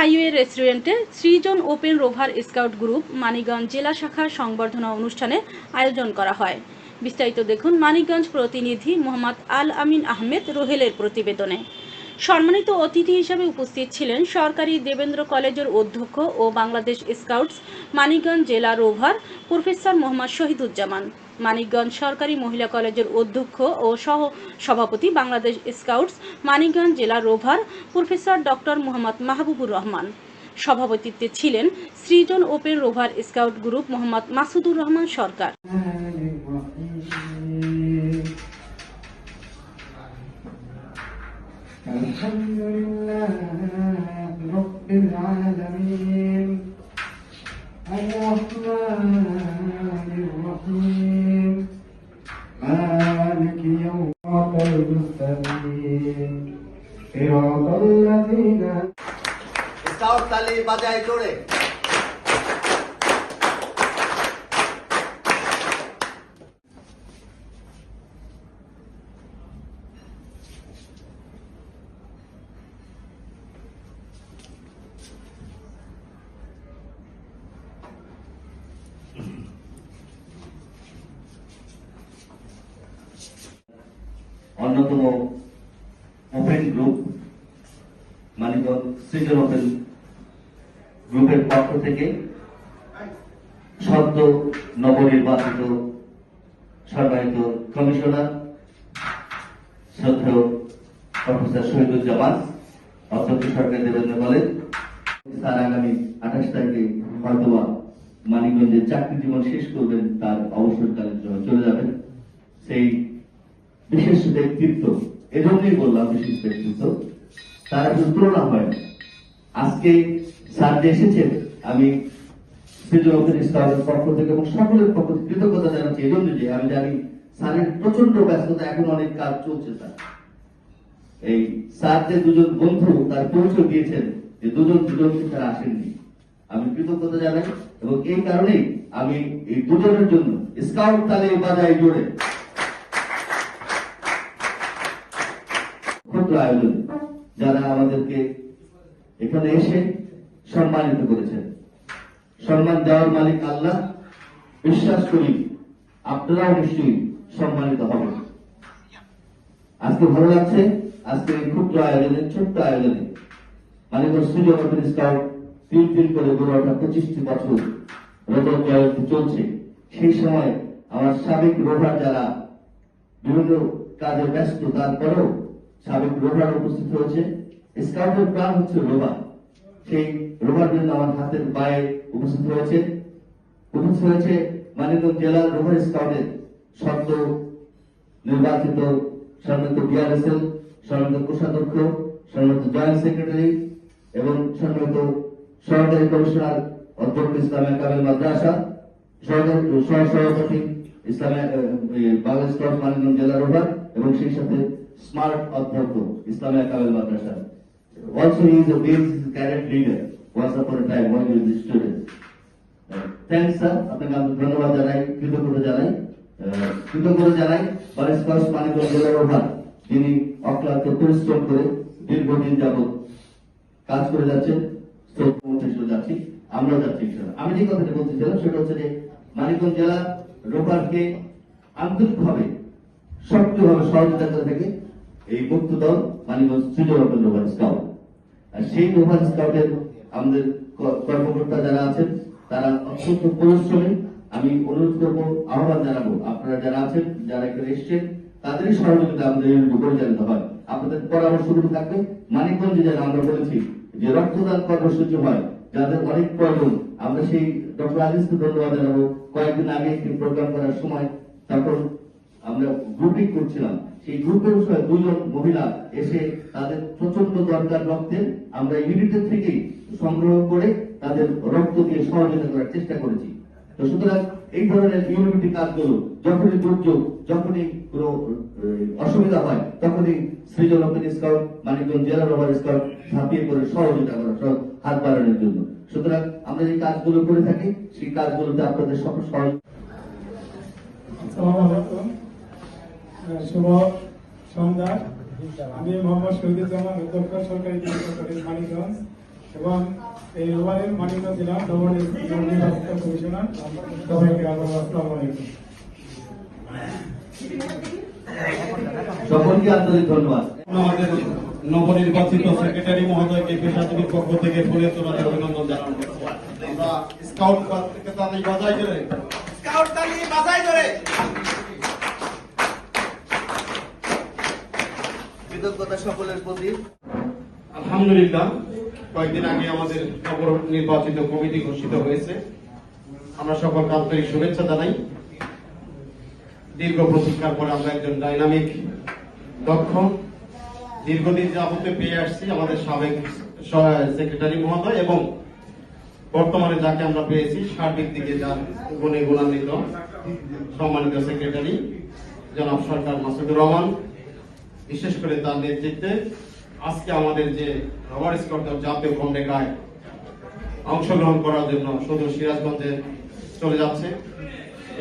Highway রেস্টুরেন্টে Srijan open rover scout group Manikganj জেলা শাখার সংবর্ধনা অনুষ্ঠানের আয়োজন করা হয়। বিস্তারিত দেখুন মানিকগঞ্জ প্রতিনিধি মোহাম্মদ আল আমিন আহমেদ রোহেলের প্রতিবেদনে। সম্মানিত অতিথি হিসেবে উপস্থিত ছিলেন সরকারি দেবেন্দ্র কলেজের অধ্যক্ষ ও বাংলাদেশ স্কাউটস মানিকগঞ্জ জেলা রোভার প্রফেসর মোহাম্মদ শহীদুজ্জামান। মানিকগঞ্জ সরকারি মহিলা কলেজের অধ্যক্ষ ও সহ সভাপতি বাংলাদেশ স্কাউটস মানিকগঞ্জ জেলা rover professor doctor Mohammad Mahbubur Rahman সভাপতিত্বে ছিলেন Srijan open rover scout group Mohammad Masudur Rahman Sarkar الحمد لله المستقيم صراط الذين الطلي بدأ يدور অন্যতম open group, Manikganj Srijan open গ্রুপের পক্ষ থেকে সদ্য নবনির্বাচিত সম্মানিত কমিশনার শ্রদ্ধেয় প্রফেসর শহীদুজ্জামান, অধ্যক্ষ সরকার দেবেন্দ্র কলেজ, স্যার আগামী আঠাশ তারিখে হয়তোবা মানিকগঞ্জের চাকরি জীবন শেষ করবেন, তার অবসরকালের জন্য চলে যাবেন। সেই বিশেষ ব্যক্তিত্ব। এজন্যই বললাম বিশেষ ব্যক্তিত্ব। তারা কিন্তু তুলনা হয় না। আজকে স্যার যে এসেছেন, আমি পক্ষ থেকে এবং সকলের পক্ষ থেকে কৃতজ্ঞতা জানাচ্ছি। যে আমি জানি স্যারের প্রচণ্ড ব্যস্ততা, এখন অনেক কাজ চলছে এই স্যার যে দুজন বন্ধু, তার পরিচয় দিয়েছেন যে দুজন দুজন আসেননি। আমি কৃতজ্ঞতা জানাই এবং এই কারণেই আমি এই দুজনের জন্য স্কাউট তালে বাজায় জোরে আয়োজন যারা আমাদেরকে এখানে এসে সম্মানিত করেছেন। সম্মান দেওয়ার মালিক আল্লাহ, বিশ্বাস করি আপনারাও নিশ্চয়ই সম্মানিত হবেন। আজকে ভালো লাগছে, আজকে এই আয়োজনে ছোট্ট আয়োজনে মানিকগঞ্জ স্টুডিও ওপেন করে গড়ে ওঠা পঁচিশটি বছর রজত জয়ন্তী চলছে। সেই সময় আমার সাবেক রোভার যারা বিভিন্ন কাজে ব্যস্ত, তারপরেও সাবেক রোভার উপস্থিত হয়েছে। স্কাউটের প্রাণ হচ্ছে রোভার। সেই রোভার জন্য আমার হাতের পায়ে উপস্থিত হয়েছে। উপস্থিত হয়েছে মানিকগঞ্জ জেলার রোভার স্কাউটের সদ্য নির্বাচিত সম্মানিত বিআরএসএল সম্মানিত কোষাধ্যক্ষ, সম্মানিত জয়েন্ট সেক্রেটারি এবং সম্মানিত সহকারী কমিশনার অধ্যক্ষ ইসলামের কামেল মাদ্রাসা, সহকারী সহ সভাপতি ইসলামিয়া বাংলাদেশ মানিকগঞ্জ জেলা রোভার এবং সেই সাথে স্মার্ট অধ্যক্ষ Islamia Kamil Madrasa Also, he is a base cadet leader, once upon a time when he was a thanks sir আপনাকে আমি ধন্যবাদ জানাই, কৃতজ্ঞতা জানাই কৃতজ্ঞতা জানাই বারিস্পাস মানিকগঞ্জ জেলার ওভার যিনি অক্লান্ত পরিশ্রম করে দীর্ঘদিন যাবৎ কাজ করে যাচ্ছেন যাচ্ছি আমরাও যাচ্ছি। আমি যে কথাটা বলতেছিলাম সেটা হচ্ছে যে মানিকগঞ্জ জেলা রোভারকে আন্তরিকভাবে সক্রিয়ভাবে সহযোগিতা করে থাকে এই মুক্ত দল Manikganj Srijan open rover scout. আর সেই রোভার স্কাউটের আমাদের কর্মকর্তা যারা আছেন, তারা অত্যন্ত পরিশ্রমী। আমি অনুরোধ করব, আহ্বান জানাব আপনারা যারা আছেন, যারা এখানে এসছেন, তাদেরই সহযোগিতা আমাদের পরিচালিত হয়। আপনাদের পরামর্শগুলো থাকবে, মানিকগঞ্জে যেন আমরা বলেছি যে রক্তদান কর্মসূচি হয়, যাদের অনেক প্রয়োজন। আমরা সেই ডক্টর আজিজকে ধন্যবাদ জানাব। কয়েকদিন আগে একটি প্রোগ্রাম করার সময় তখন আমরা গ্রুপিং করছিলাম। সেই গ্রুপের বিষয়ে দুজন মহিলা এসে তাদের প্রচণ্ড দরকার রক্তের আমরা ইউনিটের থেকেই সংগ্রহ করে তাদের রক্ত দিয়ে সহযোগিতা করার চেষ্টা করেছি। তো সুতরাং এই ধরনের ইউনিটি কাজগুলো যখনই দুর্যোগ, যখনই কোনো অসুবিধা হয়, তখনই সৃজন স্কাউট মানিকগঞ্জ জেলা রবার স্কাউট ঝাঁপিয়ে করে সহযোগিতা করা হাত বাড়ানোর জন্য। সুতরাং আমরা যে কাজগুলো করে থাকি, সেই কাজগুলোতে আপনাদের সকল সহযোগিতা শুভ সন্ধ্যা। আমি মোহাম্মদ শহীদুজ্জামান অধ্যক্ষ সরকারি কলেজ মানিকগঞ্জ এবং এই ওভারের মানিকগঞ্জ জেলা কমিশনার সবাইকে আবার আসসালামু আলাইকুম। সকলকে আন্তরিক ধন্যবাদ। আমাদের নবনির্বাচিত সেক্রেটারি মহোদয়কে পেশাজীবীর পক্ষ থেকে ফুলে অভিনন্দন জানানো আমরা স্কাউট থেকে তাদের বাজাই করে। স্কাউট তালি বাজাই ধরে কৃতজ্ঞতা সকলের প্রতি। আলহামদুলিল্লাহ, কয়েকদিন আগে আমাদের নবর নির্বাচিত কমিটি ঘোষিত হয়েছে। আমরা সকলকে আন্তরিক শুভেচ্ছা জানাই। দীর্ঘ প্রতীক্ষার পরে আমরা একজন ডাইনামিক, দক্ষ, দীর্ঘদিন যাবতে পেয়ে আসছি আমাদের সাবেক সেক্রেটারি মহোদয় এবং বর্তমানে যাকে আমরা পেয়েছি সার্বিক দিকে যার গুণে গুণান্বিত সম্মানিত সেক্রেটারি, জনাব সরকার মাসুদুর রহমান। বিশেষ করে তার নেতৃত্বে আজকে আমাদের যে রবার স্কট জাতীয় কমরেগায় অংশগ্রহণ করার জন্য শুধু সিরাজগঞ্জে চলে যাচ্ছে।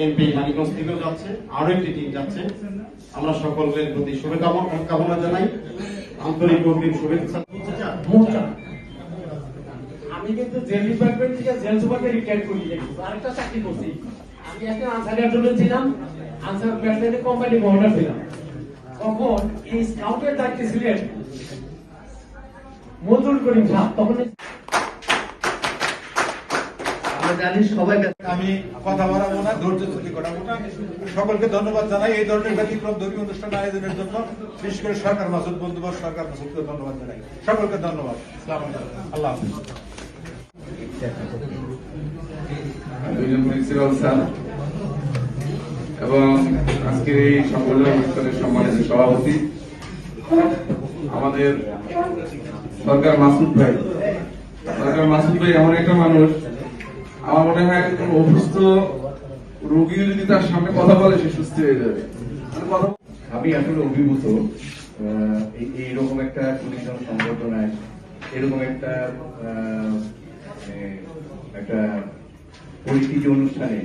এমপি মানিকগঞ্জ থেকেও যাচ্ছে আরও একটি টিম যাচ্ছে। আমরা সকলের প্রতি শুভকামনা জানাই। আন্তরিক অগ্রিম শুভেচ্ছা। আমি কিন্তু জেল ডিপার্টমেন্ট থেকে জেল সুপারকে রিটায়ার করি আরেকটা চাকরি করছি। আমি একটা আনসার অ্যাডজুটেন্ট ছিলাম। আনসার প্রেসিডেন্ট কোম্পানি গভর্নর ছিলাম। তখন এই স্কাউটের দায়িত্বে ছিলেন মজুর করিম সাহেব তখন জানি সবাই আমি কথা বাড়াবো না ধৈর্য ছুটি করাবো না সকলকে ধন্যবাদ জানাই। এই ধরনের ব্যতিক্রম ধর্মীয় অনুষ্ঠান আয়োজনের জন্য বিশেষ করে সরকার মাসুদ বন্ধুবাস সরকার মাসুদকে ধন্যবাদ জানাই। সকলকে ধন্যবাদ। আল্লাহ হাফিজ। দুজন প্রিন্সিপাল স্যার। এবং আজকের এই সংবর্ধনা অনুষ্ঠানের সম্মানিত সভাপতি আমাদের সরকার মাসুদ ভাই। সরকার মাসুদ ভাই এমন একটা মানুষ, আমার মনে হয় অসুস্থ রোগী যদি তার সামনে কথা বলে, সে সুস্থ হয়ে যাবে। আমি আসলে অভিভূত এইরকম একটা টুরিজম সংগঠনায় এরকম একটা একটা পরিস্থিতি অনুষ্ঠানে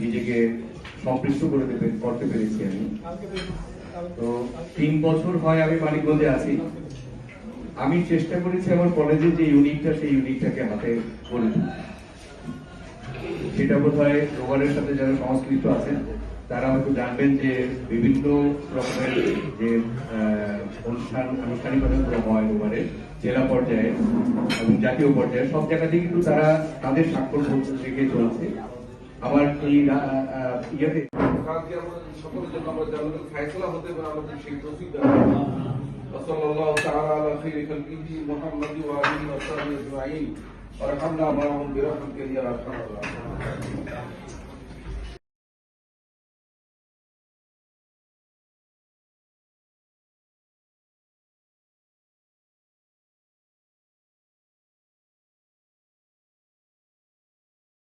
নিজেকে সম্পৃক্ত করে দেবে- করতে পেরেছি আমি। তো তিন বছর হয় আমি মানিকগঞ্জে আছি। আমি চেষ্টা করেছি আমার কলেজে যে ইউনিটটা সেই ইউনিটটাকে হাতে করে সেটা বোধ হয় রোবারের সাথে যারা সংস্কৃত আছেন তারা হয়তো জানবেন যে বিভিন্ন রকমের যে অনুষ্ঠান আনুষ্ঠানিকতা হয় রোবারে জেলা পর্যায়ে এবং জাতীয় পর্যায়ে। সব জায়গাতেই কিন্তু তারা তাদের স্বাক্ষর রেখে চলছে। আবার এই রা- আহ, ইয়েতে কালকে আমাদের সকলের জন্য আমরা জানাবো ফাইসলা হতে পারে আমাদের সেই তৌফিক দান وصلى الله تعالى على خير خلقه محمد وآله وصحبه أجمعين وارحمنا معهم برحمتك يا أرحم الراحمين